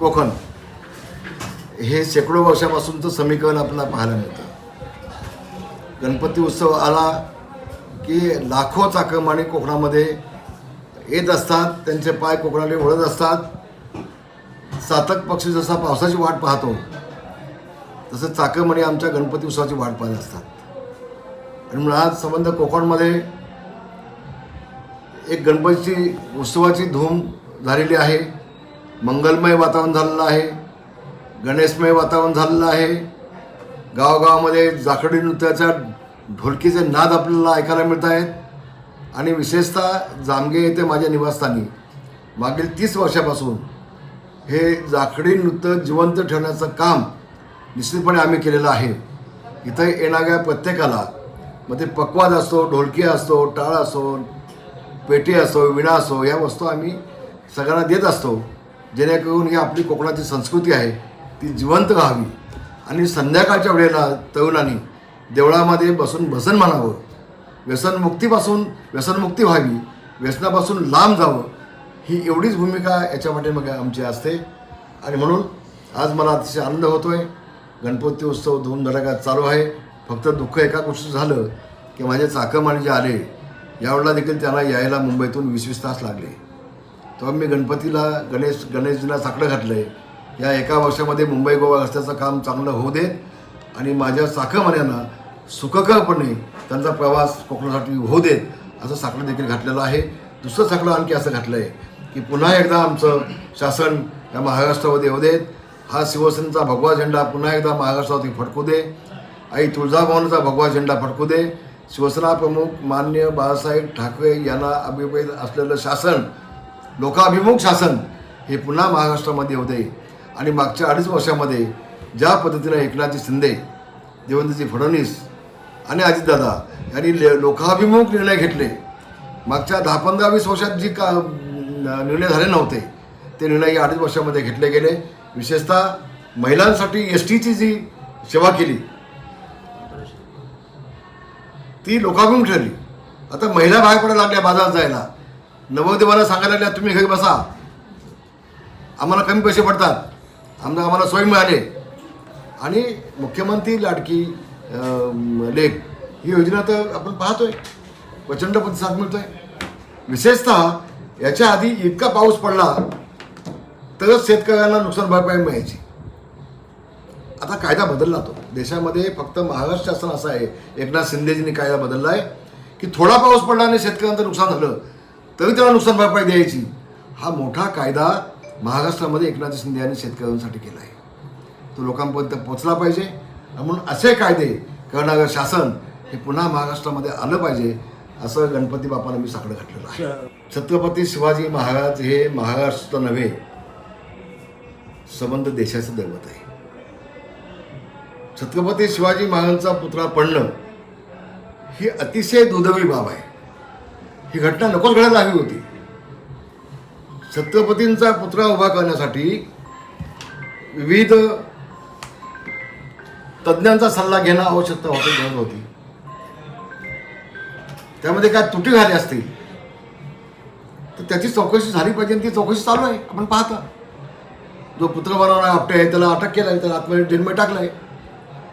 कोकण हे शेकडो वर्षापासूनचं समीकरण आपल्याला पाहायला मिळतं. गणपती उत्सव आला की लाखो चाकरमानी कोकणामध्ये येत असतात त्यांचे पाय कोकणाने वळत असतात. सातक पक्षी जसा पावसाची वाट पाहतो तसं चाकरमानी आमच्या गणपती उत्सवाची वाट पाहत असतात. आणि म्हणून आज संबंध कोकणमध्ये एक गणपतीची उत्सवाची धूम झालेली आहे. मंगलमय वातावरण झालेलं आहे. गणेशमय वातावरण झालेलं आहे. गावगावामध्ये जाखडी नृत्याच्या ढोलकीचे नाद आपल्याला ऐकायला मिळत आहेत. आणि विशेषतः जामगे येथे माझ्या निवासस्थानी मागील तीस वर्षापासून हे जाखडी नृत्य जिवंत ठेवण्याचं काम निश्चितपणे आम्ही केलेलं आहे. इथं येणाऱ्या प्रत्येकाला मग ते पक्वाद असतो ढोलकी असतो टाळ असो पेटी असो विणा असो या वस्तू आम्ही सगळ्यांना देत असतो. जेणेकरून ही आपली कोकणाची संस्कृती आहे ती जिवंत राहावी. आणि संध्याकाळच्या वेळेला तरुणांनी देवळामध्ये बसून भसन म्हणावं. व्यसनमुक्तीपासून व्यसनमुक्ती व्हावी व्यसनापासून लांब जावं. ही एवढीच भूमिका याच्यामध्ये मग आमची असते. आणि म्हणून आज मला अतिशय आनंद होतो आहे गणपती उत्सव दोन धडकात चालू आहे. फक्त दुःख एका गोष्टीचं झालं की माझे चाकरमानी जे आले यावेळेला देखील त्यांना यायला मुंबईतून वीस वीस तास लागले. तेव्हा मी गणपतीला गणेश गणेशजीला साकडं घातलं आहे या एका वर्षामध्ये मुंबई गोवा रस्त्याचं काम चांगलं होऊ दे आणि माझ्या साखरमान्यांना सुखकरपणे त्यांचा प्रवास कोकणासाठी होऊ देत असं साकडं देखील घातलेलं आहे. दुसरं साकडं आणखी असं घातलं आहे की पुन्हा एकदा आमचं शासन या महाराष्ट्रामध्ये येऊ देत. हा शिवसेनेचा भगवा झेंडा पुन्हा एकदा महाराष्ट्रावरती फडकू दे. आई तुळजाभवानीचा भगवा झेंडा फडकू दे. शिवसेना प्रमुख मान्य बाळासाहेब ठाकरे यांना अभिप्रेत असलेलं शासन लोकाभिमुख शासन हे पुन्हा महाराष्ट्रामध्ये होते. आणि मागच्या अडीच वर्षामध्ये ज्या पद्धतीनं एकनाथजी शिंदे देवेंद्रजी फडणवीस आणि अजितदादा यांनी ले लोकाभिमुख निर्णय घेतले. मागच्या दहा पंधरा वीस वर्षात जी का निर्णय झाले नव्हते ते निर्णय या अडीच वर्षामध्ये घेतले गेले. विशेषतः महिलांसाठी एस टीची जी सेवा केली ती लोकाभिमुख ठरली. आता महिला बाहेर पडायला लागल्या बाजारात जायला. नवदेवाला सांगायला लागल्या तुम्ही घरी बसा. आम्हाला कमी पैसे पडतात. आमदा आम्हाला सोय मिळाले. आणि मुख्यमंत्री लाडकी लेख ही योजना तर आपण पाहतोय. प्रचंड प्रतिसाद मिळतोय. विशेषतः याच्या आधी इतका पाऊस पडला तरच शेतकऱ्यांना नुकसान भरपाई मिळायची. आता कायदा बदलला तो. देशामध्ये फक्त महाराष्ट्र शासन असं आहे. एकनाथ शिंदेजींनी कायदा बदलला आहे की थोडा पाऊस पडला आणि शेतकऱ्यांचं नुकसान झालं. तरी त्याला नुकसान भरपाई द्यायची. हा मोठा कायदा महाराष्ट्रामध्ये एकनाथ शिंदे यांनी शेतकऱ्यांसाठी केला आहे. तो लोकांपर्यंत पोचला पाहिजे. म्हणून असे कायदे करणारं शासन हे पुन्हा महाराष्ट्रामध्ये आलं पाहिजे असं गणपती बापाला मी साकडं घातलेलं आहे. छत्रपती शिवाजी महाराज हे महाराष्ट्र नव्हे संबंध देशाचं दैवत आहे. छत्रपती शिवाजी महाराजांचा पुतळा पडणं ही अतिशय दुर्दैवी बाब आहे. ही घटना नकोच घडायला हवी होती. छत्रपतींचा पुतळा उभा करण्यासाठी विविध तज्ज्ञांचा सल्ला घेणं आवश्यकता होती गरज होती. त्यामध्ये काय तुटी झाल्या असतील तर त्याची चौकशी झाली पाहिजे आणि ती चौकशी चालू आहे. आपण पाहता. जो पुत्र बनवणारा आपटे आहे त्याला अटक केलं आहे त्याला आत्महत्या जन्म टाकलं आहे.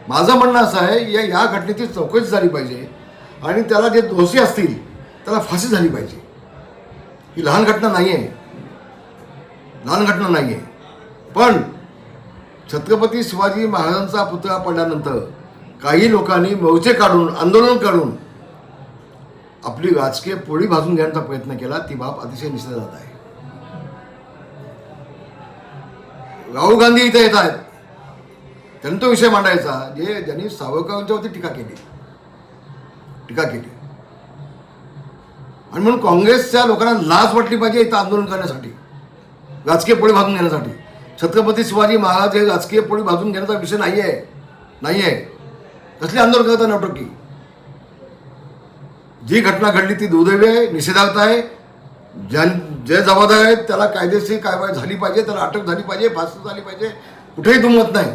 माझं म्हणणं असं आहे या या घटनेची चौकशी झाली पाहिजे आणि त्याला जे दोषी असतील त्याला फाशी झाली पाहिजे. ही लहान घटना नाही आहे लहान घटना नाही आहे पण छत्रपती शिवाजी महाराजांचा पुतळा पडल्यानंतर काही लोकांनी मोर्चे काढून आंदोलन काढून आपली राजकीय पोळी भाजून घेण्याचा प्रयत्न केला ती बाब अतिशय निषेधात आहे. राहुल गांधी इथे येत आहेत. त्यांनी तो विषय मांडायचा जे ज्यांनी सावरकरांच्यावरती टीका केली. टीका केली. आणि म्हणून काँग्रेसच्या लोकांना लाज वाटली पाहिजे इथं आंदोलन करण्यासाठी. राजकीय पोळी भाजून घेण्यासाठी. छत्रपती शिवाजी महाराज हे राजकीय पोळी भाजून घेण्याचा विषय नाही आहे नाही आहे कसले आंदोलन करता नवटकी जी घटना घडली ती दुर्दैवी आहे निषेधार्थ आहे. ज्या जे जबाबदार आहेत त्याला कायदेशीर कारवाई झाली पाहिजे त्याला अटक झाली पाहिजे फासू झाली पाहिजे कुठेही दुमत नाही.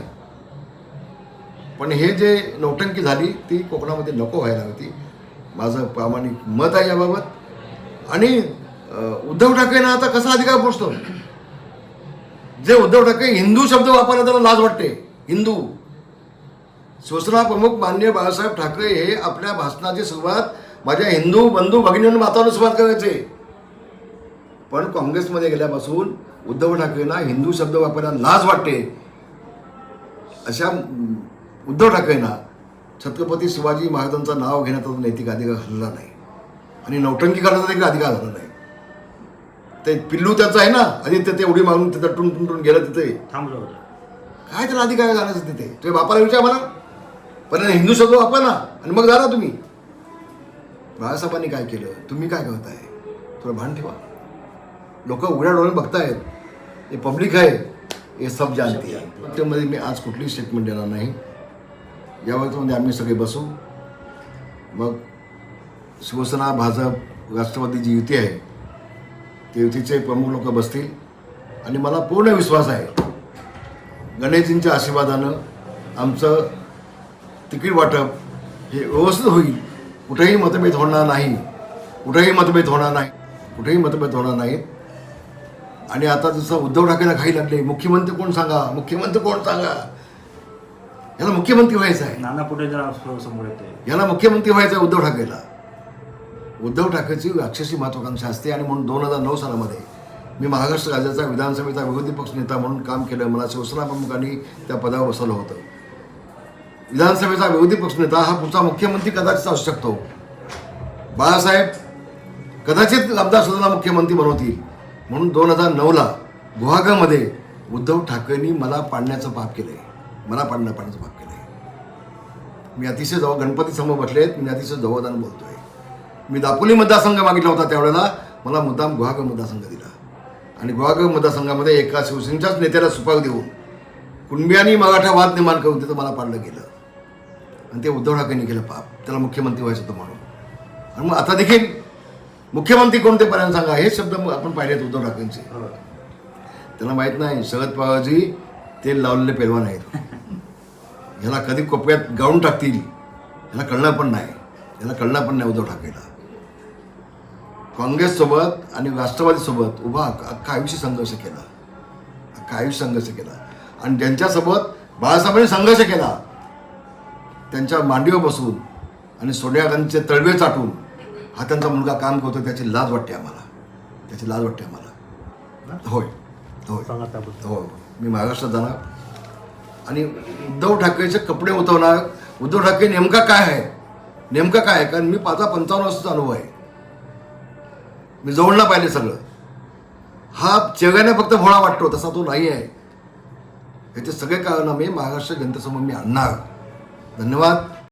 पण हे जे नौटंकी झाली ती कोकणामध्ये नको व्हायला होती माझं प्रामाणिक मत आहे याबाबत. आणि उद्धव ठाकरेंना आता कसा अधिकार पोचतो? जे उद्धव ठाकरे हिंदू शब्द वापरला त्याला लाज वाटते. हिंदू. शिवसेना प्रमुख मान्य बाळासाहेब ठाकरे हे आपल्या भाषणाची सुरुवात माझ्या हिंदू बंधू भगिनींना मातावरून सुरुवात करायचे. पण काँग्रेसमध्ये गेल्यापासून उद्धव ठाकरेंना हिंदू शब्द वापरायला लाज वाटते. अशा उद्धव ठाकरेंना छत्रपती शिवाजी महाराजांचं नाव घेण्याचा नैतिक अधिकार हल्ला नाही. आणि नौटंकी करण्याचा देखील अधिकार झाला नाही. ते पिल्लू त्याचं आहे ना आदित्य ते उडी मारून तिथं टुन टुन टुन गेलं तिथे. थांबलं होतं. काय त्याला अधिकार जाण्याचं तिथे? तुम्ही बापाला विचार मला. पण हिंदू शब्द वापरा ना आणि मग ना तुम्ही. बाळासाहेबांनी काय केलं? तुम्ही काय करताय? थोडं भान ठेवा. लोक उघड्या डोळ्याने बघतायत. हे पब्लिक आहे. हे सब जानते त्यामध्ये मी आज कुठलीही स्टेटमेंट देणार नाही. यावरमध्ये आम्ही सगळे बसू. मग शिवसेना भाजप राष्ट्रवादी जी युती आहे ते युतीचे प्रमुख लोक बसतील. आणि मला पूर्ण विश्वास आहे गणेशजींच्या आशीर्वादानं आमचं तिकीट वाटप हे व्यवस्थित होईल. कुठेही मतभेद होणार नाही कुठेही मतभेद होणार नाही कुठेही मतभेद होणार नाहीत आणि आता जसं उद्धव ठाकरेला घाई लागले मुख्यमंत्री कोण सांगा? मुख्यमंत्री कोण सांगा? याला मुख्यमंत्री व्हायचं आहे. नाना पुढे जरा समोर येते याला मुख्यमंत्री व्हायचं आहे उद्धव ठाकरेला उद्धव ठाकरेची अक्षरशी महत्वाकांक्षा असते आणि म्हणून दोन हजार नऊ सालामध्ये मी महाराष्ट्र राज्याचा विधानसभेचा विरोधी पक्षनेता म्हणून काम केलं. मला शिवसेना प्रमुखांनी त्या पदावर बसवलं होतं. विधानसभेचा विरोधी पक्षनेता हा पुढचा मुख्यमंत्री कदाचित असू शकतो. बाळासाहेब कदाचित आमदार सुद्धा मुख्यमंत्री बनवतील. म्हणून दोन हजार नऊला गुहागामध्ये उद्धव ठाकरेंनी मला पाडण्याचं पाप केलंय. मला पाडणं पाडण्याचं पाप केलंय. मी अतिशय जवळ गणपती समोर बसले आहेत मी अतिशय जवळदान बोलतोय. मी दापोली मतदारसंघ मागितला होता त्यावेळेला. मला मुद्दाम गुहागर मतदारसंघ दिला. आणि गुहागर मतदारसंघामध्ये एका शिवसेनेच्याच नेत्याला सुपार देऊन कुणबियांनी मराठा वाद निर्माण करून तिथं मला पाडलं गेलं. आणि ते उद्धव ठाकरेंनी केलं पाप. त्याला मुख्यमंत्री व्हायचं होतं म्हणून. आणि मग आता देखील मुख्यमंत्री कोणते पर्यंत सांगा? हे शब्द मग आपण पाहिलेत उद्धव ठाकरेंचे. त्यांना माहीत नाही शरद पवारजी तेल लावलेले पेलवान आहेत. ह्याला कधी कोपऱ्यात गाळून टाकतील ह्याला कळणार पण नाही. ह्याला कळणार पण नाही उद्धव ठाकरेला. काँग्रेससोबत आणि राष्ट्रवादीसोबत उभा अख्खा आयुष्य संघर्ष केला. अख्खा आयुष्य संघर्ष केला. आणि ज्यांच्यासोबत बाळासाहेबांनी संघर्ष केला. त्यांच्या मांडीवर बसून आणि सोनिया गांधीचे तळवे चाटून हा त्यांचा मुलगा काम करतो त्याची लाज वाटते आम्हाला. त्याची लाज वाटते आम्हाला. होय होय. त्याबद्दल. हो मी महाराष्ट्रात जाणार. आणि उद्धव ठाकरेचे कपडे उतरवणार. उद्धव ठाकरे नेमका काय आहे? नेमका काय आहे? कारण मी पाचा पंचावन्न वर्षाचा अनुभव आहे. मी जवळला पाहिले सगळं. हा जगाने फक्त भोळा वाटतो तसा तो नाही आहे याचे सगळे कारण मी महाराष्ट्र जनतेसमोर मी आणणार. धन्यवाद.